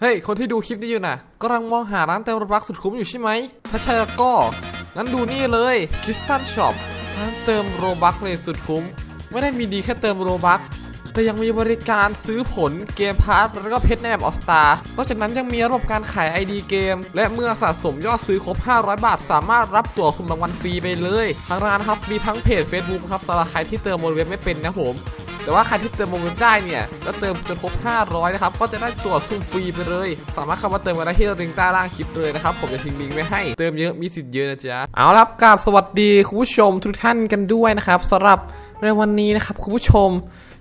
เฮ้ย คนที่ดูคลิปนี้อยู่น่ะกำลังมองหาร้านเติมโรบักสุดคุ้มอยู่ใช่ไหม ถ้าใช่แล้วก็ งั้นดูนี่เลยคริสตันช็อปร้านเติมโรบักเลยสุดคุ้ม ไม่ได้มีดีแค่เติมโรบักแต่ยังมีบริการซื้อผลเกมพาร์ทแล้วก็เพชรในแบบออสตานอกจากนั้นยังมีระบบการขาย ID เกม และเมื่อสะสมยอดซื้อครบ 500 บาท สามารถรับตั๋วสุ่มรางวัลฟรีไปเลย ทางร้านครับมีทั้งเพจ Facebook ครับสำหรับใครที่เติมบนเว็บไม่เป็นนะผม แต่ว่าใครที่เติมโมเมนได้เนี่ยแล้วเติมจนครบ 500 นะครับ ก็จะได้ตัวซุ่มฟรีไปเลย สามารถเข้ามาเติมกันได้ที่ลิงก์ใต้ล่างคลิปเลยนะครับ ผมจะทิ้งลิงก์ไว้ให้ เติมเยอะมีสิทธิ์เยอะนะจ๊ะ เอาละครับกราบสวัสดีคุณผู้ชมทุกท่านกันด้วยนะครับสำหรับในวันนี้นะครับคุณผู้ชม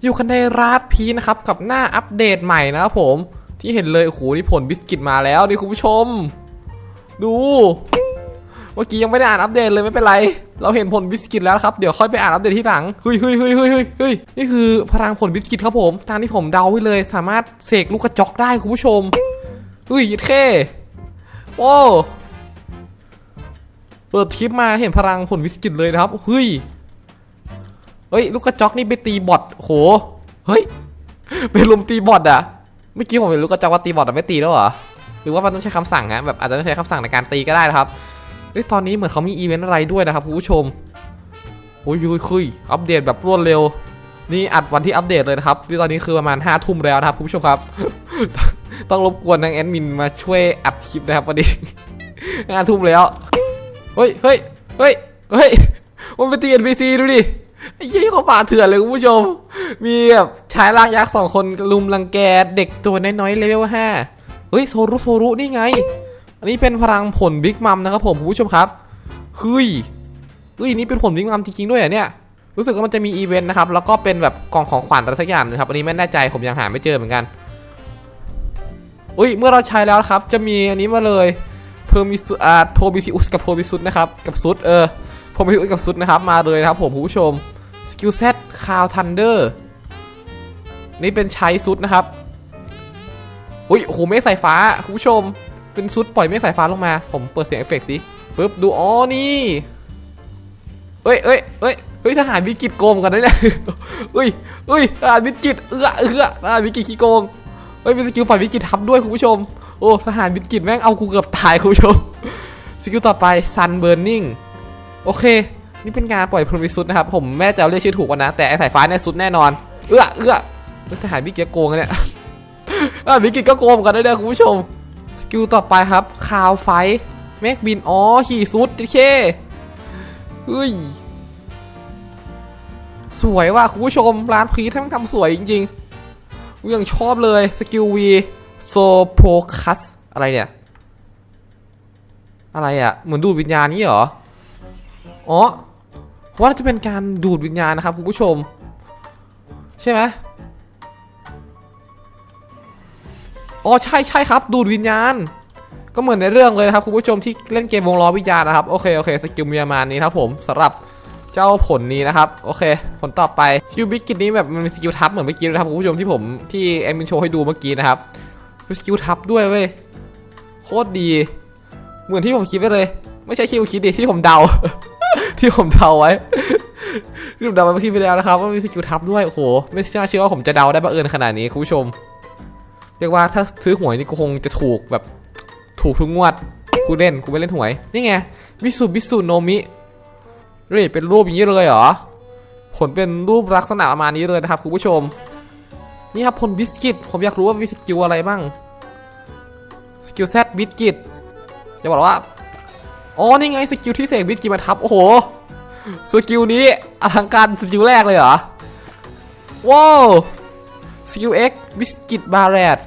อยู่กันในร้านพีนะครับกับหน้าอัปเดตใหม่นะครับผมที่เห็นเลยโอ้โหนี่ผลบิสกิตมาแล้วนี่คุณผู้ชม ดู เมื่อกี้ยังไม่ได้อ่านอัปเดตเลยไม่เป็นไร เราเห็นผลบิสกิตแล้วครับ เดี๋ยวค่อยไปอ่านอัปเดตที่หลังเฮ้ยเฮ้ยเฮ้ยเฮ้ยเฮ้ยนี่คือพลังผลบิสกิตครับผม ตามที่ผมเดาไว้เลย สามารถเสกลูกกระจอกได้คุณผู้ชมเฮ้ยยิดเข้โอ้เปิดคลิปมาเห็นพลังผลบิสกิตเลยนะครับเฮ้ยเฮ้ย ลูกกระจอกนี่ไปตีบอทโห เฮ้ยไปลุมตีบอทอะเมื่อกี้ผมเห็นลูกกระจอกว่าตีบอทแต่ไม่ตีแล้วเหรอ หรือว่ามันต้องใช้คำสั่งฮะแบบอาจจะต้องใช้คำสั่งในการตีก็ได้นะครับ อ้ยตอนนี้เหมือนเขามีอีเวนต์อะไรด้วยนะครับคุณผู้ชมโอ้ยคุยอัปเดตแบบรวดเร็ว นี่อัดวันที่อัปเดตเลยนะครับที่ตอนนี้คือประมาณ5้าทุ่มแล้วนะครับคุณผู้ชมครับ ต้องรบกวนทางแอดมินมาช่วยอัดคลิปนะครับวันนี้ห้าทุ่มแล้ว เฮ้ยเฮ้ยเฮ้ยเฮ้ยมันเป็นตี NPC ดูดิไอ้ยี่เขาป่าเถื่อนเลยคุณผู้ชม มีแบบชายร่างยักษ์สองคนลุมรังแกเด็กตัวน้อยๆเลเวลห้าเฮ้ยโซรุโซรุนี่ไง อันนี้เป็นพลังผลบิ๊กมัมนะครับผมคุณผู้ชมครับเฮ้ยเฮ้ยนี่เป็นผลบิ๊กมัมจริงๆด้วยเหรอเนี่ยรู้สึกว่ามันจะมีอีเวนต์นะครับแล้วก็เป็นแบบกล่องของขวัญอะไรสักอย่างนะครับอันนี้ไม่แน่ใจผมยังหาไม่เจอเหมือนกันอุ้ยเมื่อเราใช้แล้วครับ จะมีอันนี้มาเลยเพอร์มิสุอ่าโทบิซิอุสกับโพบิซุสนะครับกับซุดเออโพบิซิอุสกับซุดนะครับมาเลยนะครับผมคุณผู้ชมสกิลเซตคาวทันเดอร์นี่เป็นใช้ซุดนะครับอุ้ยโอ้โหเมฆสายฟ้าคุณผู้ชม เป็นซุดปล่อยเมฆสายฟ้าลงมา ผมเปิดเสียงเอฟเฟกต์ดิปึ๊บดูอ๋อนี่เอ้ยเอ้ยเอ้ยเฮ้ยทหารวิกิตโกงกันนะเนี่ยเฮ้ยเฮ้ยทหารวิกิตเอื้อเอื้อทหารวิกิตขี้โกงเฮ้ยมีสกิลฝ่ายวิกิตทับด้วยคุณผู้ชมโอ้ทหารวิกิตแม่งเอากูเกือบตายคุณผู้ชมสกิลต่อไป Sun Burning โอเค นี่เป็นการปล่อยพลวิสุทธ์นะครับ ผมแม่จะเรียกชื่อถูกกันนะ แต่ไอสายฟ้าเนี่ยสุดแน่นอน เอื้อเอื้อทหารวิกิตโกงอะเนี่ยอะวิกิตก็โกงกันนะเนี่ยคุณผู้ชม สกิลต่อไปครับคาวไฟแม็กบิน อ๋อ ขี่ซุดดิเคเฮ้ย สวยว่ะคุณผู้ชม ร้านพีทำทำสวยจริงๆกูยังชอบเลย สกิลวีโซโพคัส อะไรเนี่ย อะไรอะ่ะ เหมือนดูดวิญญาณนี่เหรอ อ๋อว่าจะเป็นการดูดวิญญาณนะครับคุณผู้ชม ใช่ไหม อ๋อใช่ใช่ครับ ดูดวิญญาณ ก็เหมือนในเรื่องเลยนะครับคุณผู้ชมที่เล่นเกมวงล้อวิญญาณนะครับโอเคโอเคสกิลมีประมาณนี้ครับผมสำหรับเจ้าผลนี้นะครับโอเค ผลต่อไปสกิลบิ๊กกินนี้แบบมันมีสกิลทับเหมือนเมื่อกี้นะครับคุณผู้ชมที่ผมที่แอดมินโชว์ให้ดูเมื่อกี้นะครับมีสกิลทับด้วยเว้ยโคตรดี เหมือนที่ผมคิดไว้เลย ไม่ใช่คิวคิดดิที่ผมเดา ที่ผมเดาไว้ที่ผมเดาไว้เมื่อกี้ไปแล้วนะครับว่ามีสกิลทับด้วยโอ้โหไม่น่าเชื่อว่าผมจะเดาได้บังเอิญขนาดนี้คุณผู้ชม เรียกว่าถ้าซื้อหวยนี่กูคงจะถูกแบบถูกทุกงวดกูเล่นกูไม่เล่นหวยนี่ไงบิสุบิสุโนมิเรียเป็นรูปอย่างนี้เลยเหรอผลเป็นรูปลักษณะประมาณนี้เลยนะครับคุณผู้ชม นี่ครับผลบิสกิตผมอยากรู้ว่ามีสกิลอะไรบ้างสกิลแซดบิสกิตจะบอกว่าอ๋อนี่ไงสกิลที่เสกบิสกิตมาทับโอ้โหสกิลนี้อลังการสกิลแรกเลยเหรอว้าว สกิล X บิสกิตบาร์เรต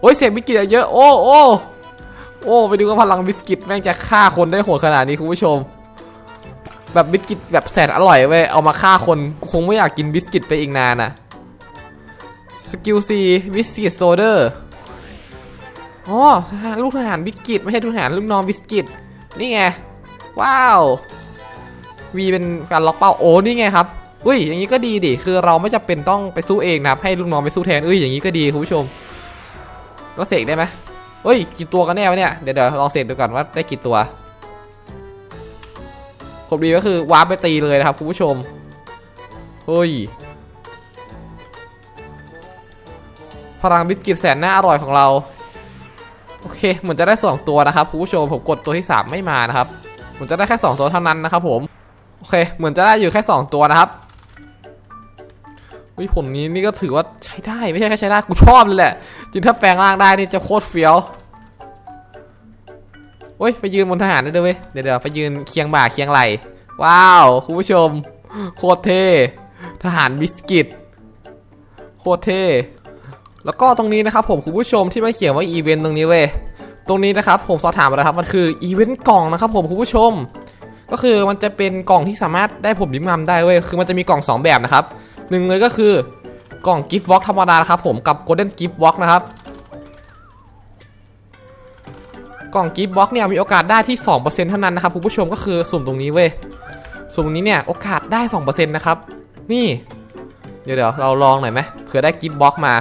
โอ้ยเสียงบิสกิตเยอะ โอ้โอ้โอ้ไปดูว่าพลังบิสกิตแม่งจะฆ่าคนได้โหดขนาดนี้คุณผู้ชม แบบบิสกิตแบบแสนอร่อยเว้ยเอามาฆ่าคนคงไม่อยากกินบิสกิตไปอีกนานอะสกิล C บิสกิตโซเดอร์อ๋อทหารลูกทหารบิสกิตไม่ใช่ทหารลูกน้องบิสกิตนี่ไง ว้าววีเป็นการล็อกเป้าโอ้นี่ไงครับ อุ้ยอย่างนี้ก็ดีดิคือเราไม่จำเป็นต้องไปสู้เองนะครับให้ลูกน้องไปสู้แทนอุ้ยอย่างนี้ก็ดีคุณผู้ชมเราเสกได้ไหมเฮ้ยกี่ตัวกันแน่วะเนี่ยเดี๋ยวเดี๋ยวลองเสกดูก่อนว่าได้กี่ตัวครบดีก็คือวาร์ปไปตีเลยนะครับคุณผู้ชมเฮ้ยพลังบิสกิตแสนน่าอร่อยของเราโอเคเหมือนจะได้ 2 ตัวนะครับคุณผู้ชมผมกดตัวที่ 3 ไม่มานะครับเหมือนจะได้แค่ 2 ตัวเท่านั้นนะครับผมโอเคเหมือนจะได้อยู่แค่ 2 ตัวนะครับ วิผลนี้นี่ก็ถือว่าใช้ได้ไม่ใช่แค่ใช้ได้กูชอบเลยแหละจริงถ้าแปลงร่างได้นี่จะโคตรเฟี้ยวเฮ้ยไปยืนบนทหารได้ด้วยเวเดี๋ยวเดี๋ยวไปยืนเคียงบ่าเคียงไหลว้าวคุณผู้ชม โคตรเท่ทหารบิสกิตโคตรเท่แล้วก็ตรงนี้นะครับผมคุณผู้ชมที่มันเขียนว่าอีเวนต์ตรงนี้เว้ยตรงนี้นะครับผมสอบถามมาแล้วครับมันคืออีเวนต์กล่องนะครับผมคุณผู้ชม ก็คือมันจะเป็นกล่องที่สามารถได้ผลดิมมัมได้เว้ยคือมันจะมีกล่อง 2 แบบนะครับ หนึ่งเลยก็คือกล่องกิฟต์วอล์กธรรมดานะครับผมกับ Golden Gift Box นะครับ กล่องกิฟต์วอล์กเนี่ยมีโอกาสได้ที่ 2%เท่านั้นนะครับคุณผู้ชมก็คือสุ่มตรงนี้เว้ย สุ่มตรงนี้เนี่ยโอกาสได้ 2%นะครับ นี่ เดี๋ยวเดี๋ยวเราลองหน่อยไหมเผื่อได้กิฟต์บ็อกมา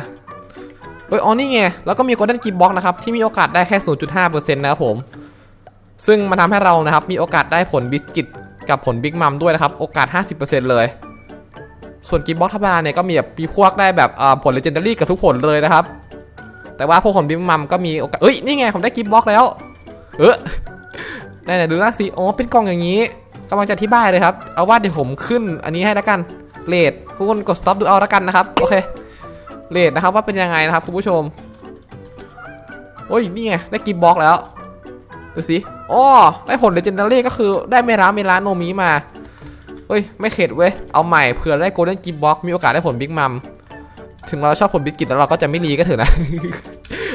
เอ้ยอ๋อนี่ไง แล้วก็มี Golden Gift Box นะครับที่มีโอกาสได้แค่ 0.5%นะครับผม ซึ่งมันทำให้เรานะครับมีโอกาสได้ผลบิสกิตกับผลบิ๊กมัมด้วยนะครับโอกาส 50%เลย ส่วนกิฟต์บ็อกธรรมดาเนี่ยก็มีแบบมีพวกได้แบบผลเลเจนดารี่กับทุกผลเลยนะครับ แต่ว่าพวกผลบิ๊กมัมก็มีโอกาสเอ้ยนี่ไงผมได้กิฟต์บ็อกแล้ว เออไหนๆดูน้าสิอ๋อเป็นกล่องอย่างนี้กำลังจะอธิบายเลยครับ เอาว่าเดี๋ยวผมขึ้นอันนี้ให้แล้วกันเลททุกคนกด stop ดูเอาแล้วกันนะครับ โอเคเลทนะครับว่าเป็นยังไงนะครับคุณผู้ชม โอ้ยนี่ไงได้กิฟต์บ็อกแล้ว ดูสิอ๋อได้ผลเลเจนดารี่ก็คือได้เมราเมราโนมิมา เฮ้ย ไม่เข็ดเว้ย เอาใหม่เผื่อได้โกลเด้นกิฟบ็อกมีโอกาสได้ผลบิ๊กมัม ถึงเราชอบผลบิสกิตแล้วเราก็จะไม่รีก็เถอะนะ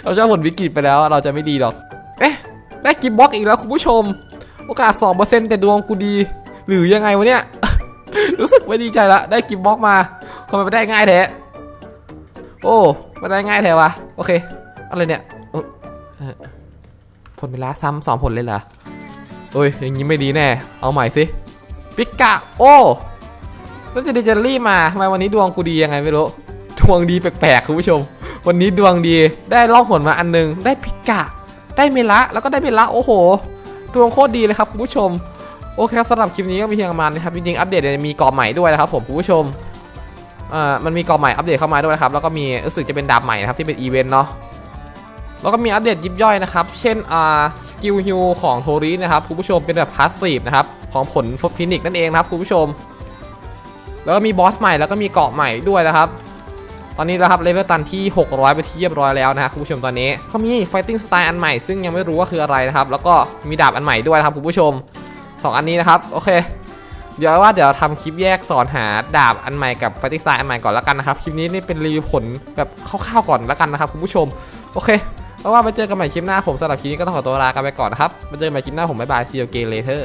เราชอบผลบิสกิตไปแล้วเราจะไม่ดีหรอก เอ๊ะ ได้กิฟบ็อกอีกแล้วคุณผู้ชม โอกาส 2%แต่ดวงกูดี หรือยังไงวะเนี่ย รู้สึกไม่ดีใจละ ได้กิฟบ็อกมาทำไมไม่ได้ง่ายแท้ โอ้ไม่ได้ง่ายแท้วะ โอเค อะไรเนี่ยผลเวลาซ้ำสองผลเลยเหรอเอ้ยอย่างนี้ไม่ดีแน่ เอาใหม่สิ ปิกะโอ้แล้วจะดิจิลี่มาทำไมวันนี้ดวงกูดียังไงไม่รู้ ดวงดีแปลกๆคุณผู้ชม วันนี้ดวงดีได้ล่องหนมาอันหนึง ได้ปิกะ ได้เมละแล้วก็ได้เมละโอ้โห ดวงโคตรดีเลยครับคุณผู้ชม โอเคครับสำหรับคลิปนี้ก็มีเพียงประมาณนี้ครับจริงๆอัปเดตเนี่ยมีกรอบใหม่ด้วยนะครับผมคุณผู้ชมเอ่อมันมีกรอบใหม่อัปเดตเข้ามาด้วยนะครับแล้วก็มีรู้สึกจะเป็นดาบใหม่นะครับที่เป็นอีเวนต์เนาะ แล้วก็มีอัปเดตยิบย่อยนะครับ เช่นอ่าสกิลฮิลของโทรีนะครับคุณผู้ชมเป็นแบบพาสซีฟนะครับของผลฟินิกนั่นเองนะครับคุณผู้ชม แล้วก็มีบอสใหม่แล้วก็มีเกาะใหม่ด้วยนะครับ ตอนนี้นะครับเลเวลตันที่ 600 ไปที่เรียบร้อยแล้วนะครับคุณผู้ชมตอนนี้เขามี Fighting Style อันใหม่ซึ่งยังไม่รู้ว่าคืออะไรนะครับแล้วก็มีดาบอันใหม่ด้วยนะครับคุณผู้ชม 2 อันนี้นะครับโอเคเดี๋ยวว่าเดี๋ยวทำคลิปแยกสอนหาดาบอันใหม่กับ Fighting Style อันใหม่ก่อนแล้วกันนะครับคลิปนี้นี่เป็นรีวิวผลแบบคร่าวๆก่อนแล้วกันนะครับคุณผู้ชมโอเค เอาว่าไปเจอกันใหม่คลิปหน้าผมสำหรับคลิปนี้ก็ต้องขอตัวลากันไปก่อนนะครับมาเจอกันใหม่คลิปหน้าผมบายบายซีโอเก again later